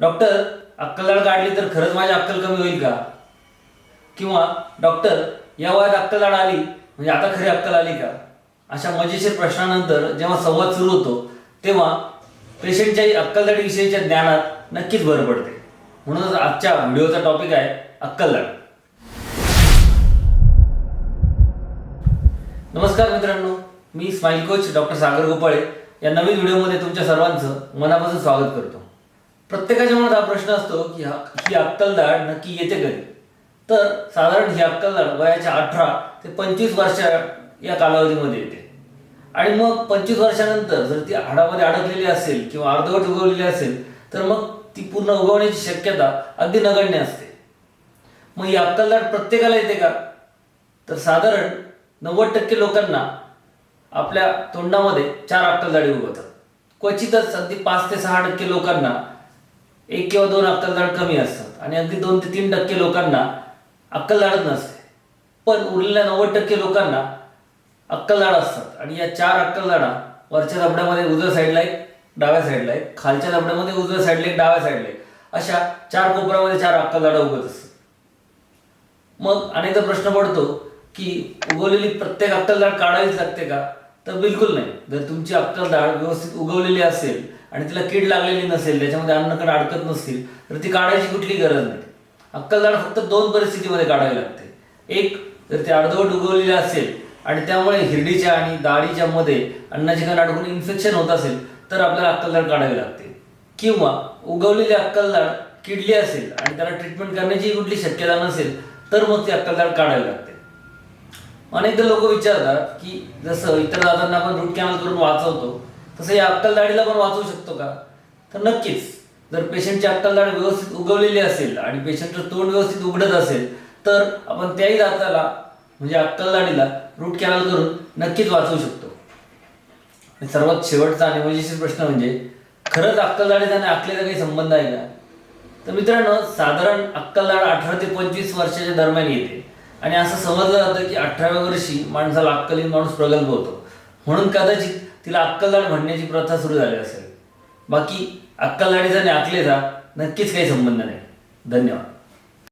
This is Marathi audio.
डॉक्टर अक्कलदाढ काढली तर खरंच माझी अक्कल कमी होईल का? किंवा डॉक्टर या वयात अक्कलदाढ आली म्हणजे आता खरी अक्कल आली का? अशा मजेशीर प्रश्नानंतर जेव्हा संवाद सुरू होतो तेव्हा पेशंटच्या अक्कलदाढीविषयीच्या ज्ञानात नक्कीच भर पडते. म्हणूनच आजच्या व्हिडिओचा टॉपिक आहे अक्कलदाड नमस्कार मित्रांनो मी smile coach doctor Sagar Gopale. या नवीन व्हिडिओमध्ये तुमच्या सर्वांचं मनापासून स्वागत करतो. प्रत्येकाच्या मनात हा प्रश्न असतो की हा ही अक्कलदाड नक्की येते कधी तर साधारण ही अक्कलदाड वयाच्या अठरा ते पंचवीस वर्षा या कालावधीमध्ये येते. आणि मग पंचवीस वर्षानंतर जर ती हाडामध्ये अडकलेली असेल किंवा अर्धवट उगवलेली असेल तर मग ती पूर्ण उगवण्याची शक्यता अगदी नगण्य असते. मग ही अक्कलदाढ प्रत्येकाला येते का? तर साधारण नव्वद टक्के लोकांना आपल्या तोंडामध्ये चार अक्कलदाडी उगवतात. क्वचितच अगदी पाच ते सहा टक्के लोकांना एक किंवा दोन अक्कल अक्कलदाढ कमी असतात आणि अगदी दोन ते तीन टक्के लोकांना अक्कल दाडच नसते. पण उरलेल्या नव्वद टक्के लोकांना अक्कल दाड असतात. आणि या चार अक्कल दाडा वरच्या दबड्यामध्ये उजव्या साईडला एक डाव्या साईडला एक खालच्या दबड्यामध्ये उजव्या साईडला एक डाव्या साईडला एक. अशा चार कोपऱ्यामध्ये चार अक्कल अक्कलदाढा उगत असतात. मग अनेकदा प्रश्न पडतो की उगवलेली प्रत्येक अक्कल अक्कलदाढ काढावीच लागते का? तर बिलकुल नाही. जर तुमची अक्कल दाड व्यवस्थित उगवलेली असेल आणि तिला कीड लागलेली नसेल त्याच्यामध्ये अन्नकड अडकत नसतील तर ती काढायची कुठली गरज नाही. अक्कलदाड फक्त दोन परिस्थितीमध्ये काढावी लागते. एक जर ती अर्धवट उगवलेली असेल आणि त्यामुळे हिरडीच्या आणि दाढीच्या मध्ये अन्नाची कण अडकून इन्फेक्शन होत असेल तर आपल्याला अक्कलदाड काढावी लागते. किंवा उगवलेली अक्कलदाड किडली असेल आणि त्याला ट्रीटमेंट करण्याची कुठली शक्यता नसेल तर मग ती अक्कलदाड काढावी लागते. अनेकदा लोक विचारतात की जसं इतर दादांना आपण रूट कॅनल करून वाचवतो तसं या अक्कलदाढीला पण वाचवू शकतो का? तर नक्कीच. जर पेशंटची अक्कलदाढ व्यवस्थित उगवलेली असेल आणि पेशंटचं तोंड व्यवस्थित उघडत असेल तर आपण त्याही दाताला म्हणजे अक्कलदाढीला रूट कॅनल करून नक्कीच वाचवू शकतो. सर्वात शेवटचा आणि मजेशीर प्रश्न म्हणजे खरंच अक्कलदाढीचा आणि आखलेचा काही संबंध आहे का? तर मित्रांनो साधारण अक्कलदाढ अठरा ते पंचवीस वर्षाच्या दरम्यान येते. आणि असं समजलं जातं की अठराव्या वर्षी माणसाला अक्कलीन माणूस प्रगल्भ होतो. म्हणून कदाचित तिला अक्कलदाड म्हणण्याची प्रथा सुरू झाली असेल. बाकी अक्कलदाडीचा आणि आखलेचा नक्कीच काही संबंध नाही. धन्यवाद.